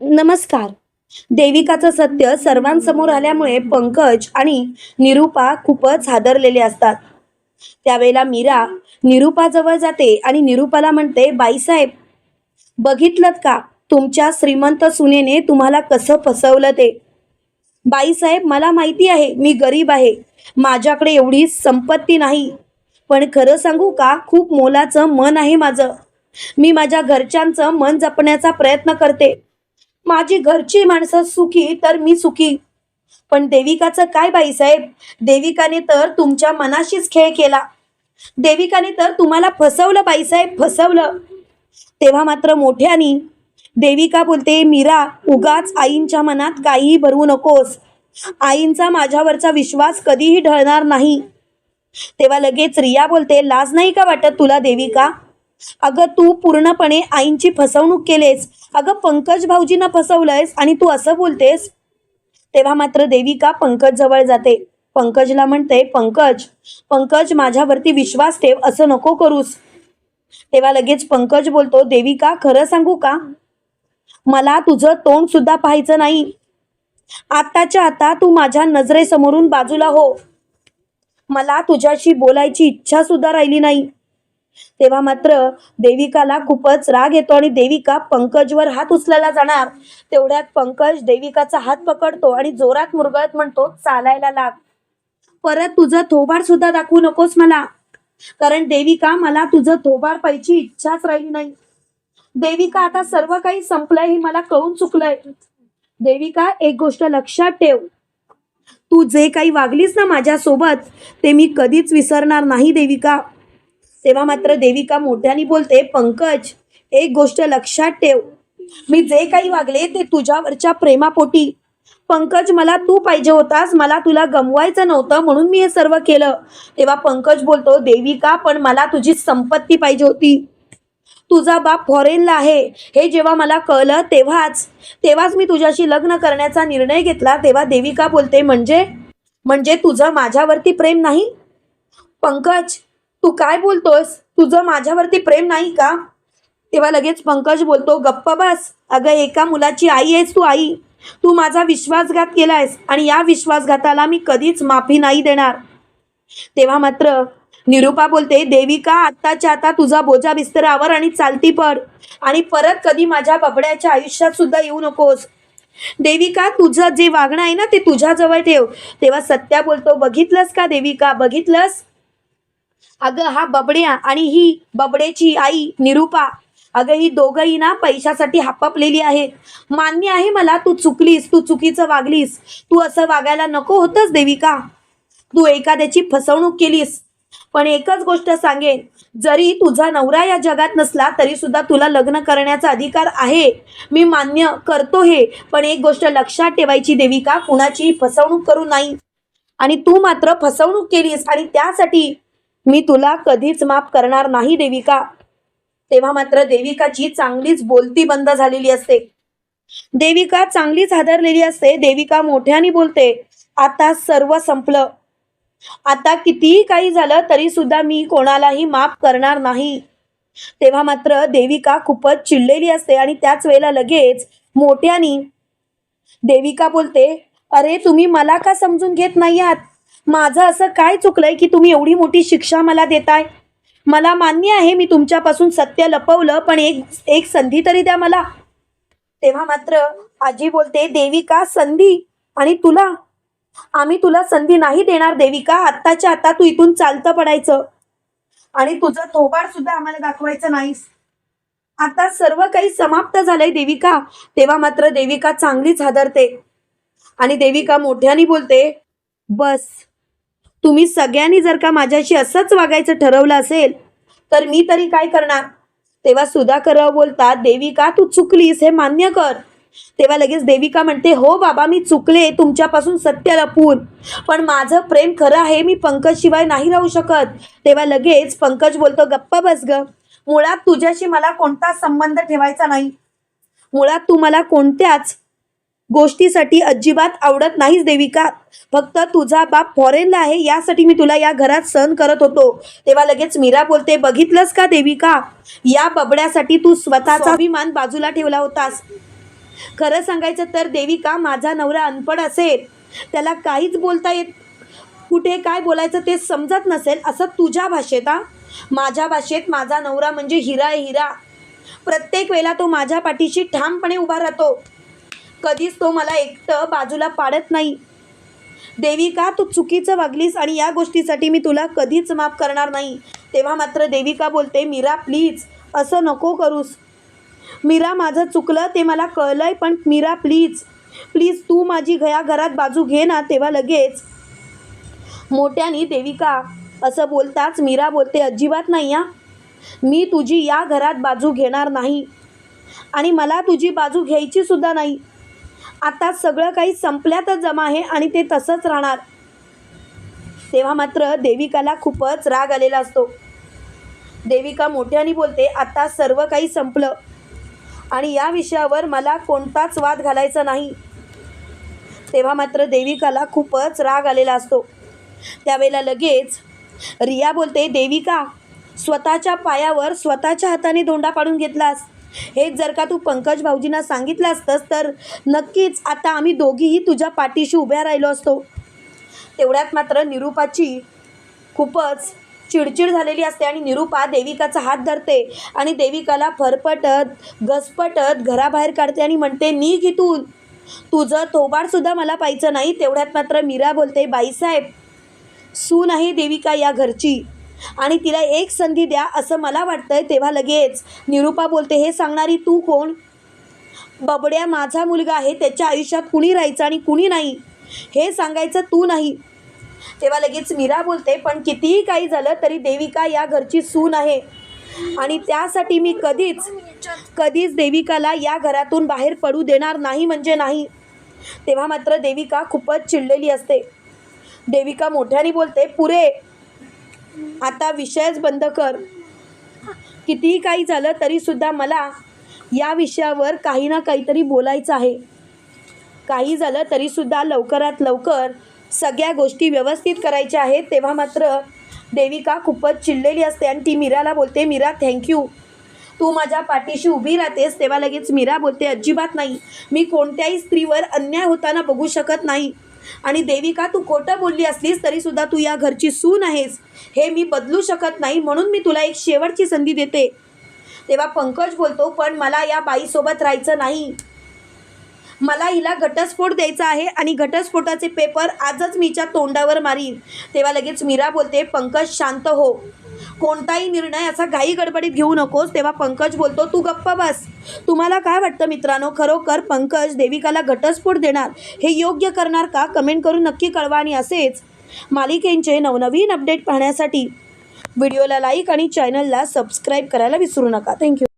नमस्कार. देविकाचं सत्य सर्वांसमोर आल्यामुळे पंकज आणि निरूपा खूपच हादरलेले असतात. त्यावेळेला मीरा निरूपाजवळ जाते आणि निरूपाला म्हणते बाईसाहेब बघितलं का? तुमच्या श्रीमंत सुनेने तुम्हाला कसं फसवलं ते? बाईसाहेब मला माहिती आहे मी गरीब आहे. माझ्याकडे एवढी संपत्ती नाही. पण खरं सांगू का? खूप मोलाचं मन आहे माझं. मी माझ्या घरच्यांचं मन जपण्याचा प्रयत्न करते. माझी घरची माणसं सुखी तर मी सुखी. पण देविकाचं काय बाईसाहेब देविकाने तर तुमच्या मनाशीच खेळ केला. देविकाने तर तुम्हाला फसवलं बाईसाहेब फसवलं. तेव्हा मात्र मोठ्यानी देविका बोलते मीरा उगाच आईंच्या मनात काहीही भरवू नकोस. आईंचा माझ्यावरचा विश्वास कधीही ढळणार नाही. तेव्हा लगेच रिया बोलते लाज नाही का वाटत तुला देविका? अगं तू पूर्णपणे आईंची फसवणूक केलेस. अगं पंकज भाऊजींना फसवलंयस आणि तू असं बोलतेस? तेव्हा मात्र देविका पंकज जवळ जाते. पंकजला म्हणते पंकज पंकज माझ्यावरती विश्वास ठेव असं नको करूस. तेव्हा लगेच पंकज बोलतो देविका खरं सांगू का? मला तुझं तोंड सुद्धा पाहायचं नाही. आत्ताच्या आता तू माझ्या नजरेसमोरून बाजूला हो. मला तुझ्याशी बोलायची इच्छा सुद्धा राहिली नाही. तेव्हा मात्र देविकाला खूपच राग येतो आणि देविका पंकजवर हात उचलायला जाणार. तेवढ्यात पंकज देविकाचा हात पकडतो आणि जोरात मुरगळत म्हणतो चालायला लाग. परत तुझं थोबाड सुद्धा दाखवू नकोस मला. कारण देविका मला तुझं थोबाड पाहिजे इच्छाच राहिली नाही. देविका आता सर्व काही संपलंय हे मला कळून चुकलंय. देविका एक गोष्ट लक्षात ठेव. तू जे काही वागलीस ना माझ्यासोबत ते मी कधीच विसरणार नाही देविका. तेव्हा मात्र देविका मोठ्याने बोलते पंकज एक गोष्ट लक्षात ठेव. मी जे काही वागले ते तुझ्यावरच्या प्रेमापोटी. पंकज मला तू पाहिजे होतास मला तुला गमवायचं नव्हतं म्हणून मी हे सर्व केलं. तेव्हा पंकज बोलतो देविका पण मला तुझी संपत्ती पाहिजे होती. तुझा बाप फॉरेनला आहे. हे जेव्हा मला कळलं तेव्हाच तेव्हाच मी तुझ्याशी लग्न करण्याचा निर्णय घेतला. तेव्हा देविका बोलते म्हणजे? म्हणजे तुझं माझ्यावरती प्रेम नाही? पंकज तू काय बोलतोस तुझं माझ्यावरती प्रेम नाही का? तेव्हा लगेच पंकज बोलतो गप्प बस. अगं एका मुलाची आई आहेस तू आई. तू माझा विश्वासघात केलायस आणि या विश्वासघाताला मी कधीच माफी नाही देणार. तेव्हा मात्र निरूपा बोलते देविका आत्ताच्या आता तुझा बोजा बिस्तरावर आणि चालती पड. आणि परत कधी माझ्या बबड्याच्या आयुष्यात सुद्धा येऊ नकोस. देविका तुझं जे वागणं आहे ना ते तुझ्याजवळ ठेव. तेव्हा सत्या बोलतो बघितलंस का देविका? बघितलंस? अगं हा बबड्या आणि ही बबड्याची आई निरूपा अगं ही दोघंही ना पैशासाठी हापापलेली आहेत. मान्य आहे मला तू चुकलीस तू चुकीचं वागलीस. तू असं वागायला नको होतंच देविका. तू एखाद्याची फसवणूक केलीस. पण एकच गोष्ट सांगेन जरी तुझा नवरा या जगात नसला तरी सुद्धा तुला लग्न करण्याचा अधिकार आहे. मी मान्य करतो हे पण एक गोष्ट लक्षात ठेवायची देविका कुणाचीही फसवणूक करू नाही. आणि तू मात्र फसवणूक केलीस आणि त्यासाठी मी तुला कधीच माफ करणार नाही देविका. तेव्हा मात्र देविकाची चांगलीच बोलती बंद झालेली असते. देविका चांगलीच हादरलेली असते. देविका मोठ्याने बोलते आता सर्व संपलं. आता कितीही काही झालं तरी सुद्धा मी कोणालाही माफ करणार नाही. तेव्हा मात्र देविका खूपच चिडलेली असते आणि त्याच वेळेला लगेच मोठ्यानी देविका बोलते अरे तुम्ही मला का समजून घेत नाही आहात? माझं असं काय चुकलंय की तुम्ही एवढी मोठी शिक्षा मला देताय? मला मान्य आहे मी तुमच्यापासून सत्य लपवलं पण एक एक संधी तरी द्या मला. तेव्हा मात्र आजी बोलते देविका संधी? आणि तुला? आम्ही तुला संधी नाही देणार देविका. आत्ताच्या आता तू इथून चालतं पडायचं. आणि तुझं थोबाड सुद्धा आम्हाला दाखवायचं नाहीस. आता सर्व काही समाप्त झालंय देविका. तेव्हा मात्र देविका चांगलीच हादरते. आणि देविका मोठ्याने बोलते बस तुम्ही सगळ्यांनी जर का माझ्याशी असंच वागायचं ठरवलं असेल तर मी तरी काय करणार? तेव्हा सुधाकरराव बोलतात देविका तू चुकलीस? हे मान्य कर. तेव्हा लगेच देविका म्हणते हो बाबा मी चुकले तुमच्यापासून सत्य लपून. पण माझं प्रेम खरं आहे मी पंकज शिवाय नाही राहू शकत. तेव्हा लगेच पंकज बोलतो गप्प बस ग. मुळात तुझ्याशी मला कोणता संबंध ठेवायचा नाही? मुळात तू मला कोणत्याच गोष्टीसाठी अजिबात आवडत नाहीस देविका. फक्त तुझा बाप फॉरेनला आहे यासाठी मी तुला या घरात सहन करत होतो. तेव्हा लगेच मीरा बोलते बघितलंस का देविका? या बबड्यासाठी तू स्वतःचा अभिमान बाजूला ठेवला होतास. खरं सांगायचं तर देविका माझा नवरा अनपड असेल. त्याला काहीच बोलता येत कुठे काय बोलायचं ते समजत नसेल असं तुझ्या भाषेत हा? माझ्या भाषेत माझा नवरा म्हणजे हिरा आहे हिरा. प्रत्येक वेळेला तो माझ्या पाठीशी ठामपणे उभा राहतो. कधीच तो मला एकटं बाजूला पाडत नाही. देविका तू चुकीचं वागलीस आणि या गोष्टीसाठी मी तुला कधीच माफ करणार नाही? तेव्हा मात्र देविका बोलते मीरा प्लीज असं नको करूस. मीरा माझं चुकलं ते मला कळलंय पण मीरा प्लीज प्लीज तू माझी घया घरात बाजू घे ना तेव्हा लगेच. मोठ्याने देविका असं बोलताच मीरा बोलते अजिबात नाही या मी तुझी या घरात बाजू घेणार नाही. आणि मला तुझी बाजू घ्यायची सुद्धा नाही. आता सगळं काही संपल्यातच जमा आहे आणि ते तसंच राहणार. तेव्हा मात्र देविकाला खूपच राग आलेला असतो. देविका मोठ्याने बोलते आता सर्व काही संपलं. आणि या विषयावर मला कोणताच वाद घालायचा नाही. तेव्हा मात्र देविकाला खूपच राग आलेला असतो. त्यावेळेला लगेच रिया बोलते देविका स्वतःच्या पायावर स्वतःच्या हाताने दोंडा पाडून घेतलास. हेच जर का तू पंकज भाऊजींना सांगितलं असतंस तर नक्कीच आता आम्ही दोघीही तुझ्या पाठीशी उभ्या राहिलो असतो. तेवढ्यात मात्र निरूपाची खूपच चिडचिड झालेली असते आणि निरूपा देविकाचा हात धरते आणि देविकाला फरफटत घसपटत घराबाहेर काढते आणि म्हणते निघ इथून तुझं थोबाडसुद्धा मला पाहिजे नाही. तेवढ्यात मात्र मीरा बोलते बाईसाहेब सून आहे देविका या घरची. आणि तिला एक संधी द्या असं मला वाटतंय. तेव्हा लगेच निरूपा बोलते हे सांगणारी तू कोण? बबड्या माझा मुलगा आहे त्याच्या आयुष्यात कुणी राहायचं आणि कुणी नाही? हे सांगायचं तू नाही. तेव्हा लगेच मीरा बोलते पण कितीही काही झालं तरी देविका या घरची सून आहे. आणि त्यासाठी मी कधीच कधीच देविकाला या घरातून बाहेर पडू देणार नाही म्हणजे नाही. तेव्हा मात्र देविका खूपच चिडलेली असते. देविका मोठ्याने बोलते पुरे आता विषयच बंद कर. कितीही काही झालं तरीसुद्धा मला या विषयावर काही ना काहीतरी बोलायचं आहे. काही झालं तरीसुद्धा लवकरात लवकर सगळ्या गोष्टी व्यवस्थित करायच्या आहेत तेव्हा मात्र देविका खूपच चिडलेली असते. आणि ती मीराला बोलते मीरा थँक्यू तू माझ्या पाठीशी उभी राहतेस तेव्हा लगेच मीरा बोलते अजिबात नाही. मी कोणत्याही स्त्रीवर अन्याय होताना बघू शकत नाही. आणि देविका तू खोटं बोलली असलीस तरीसुद्धा तू या घरची सून आहेस. हे मी बदलू शकत नाही म्हणून मी तुला एक शेवटची संधी देते. तेव्हा पंकज बोलतो पण मला या बाईसोबत राहायचं नाही. मला हिला घटस्फोट द्यायचा आहे आणि घटस्फोटाचे पेपर आजच मीच्या तोंडावर मारीन. तेव्हा लगेच मीरा बोलते पंकज शांत हो. कोणताही निर्णय असा घाई गडबडीत घेऊ नकोस. तेव्हा पंकज बोलतो तू गप्प बस. तुम्हाला काय वाटतं मित्रांनो? खरोखर पंकज देविकाला घटस्फोट देणार? हे योग्य करणार का? कमेंट करून नक्की कळवा आणि असेच मालिकेंचे नवनवीन अपडेट पाहण्यासाठी व्हिडिओला लाईक आणि चॅनलला सबस्क्राईब करायला विसरू नका. थँक्यू.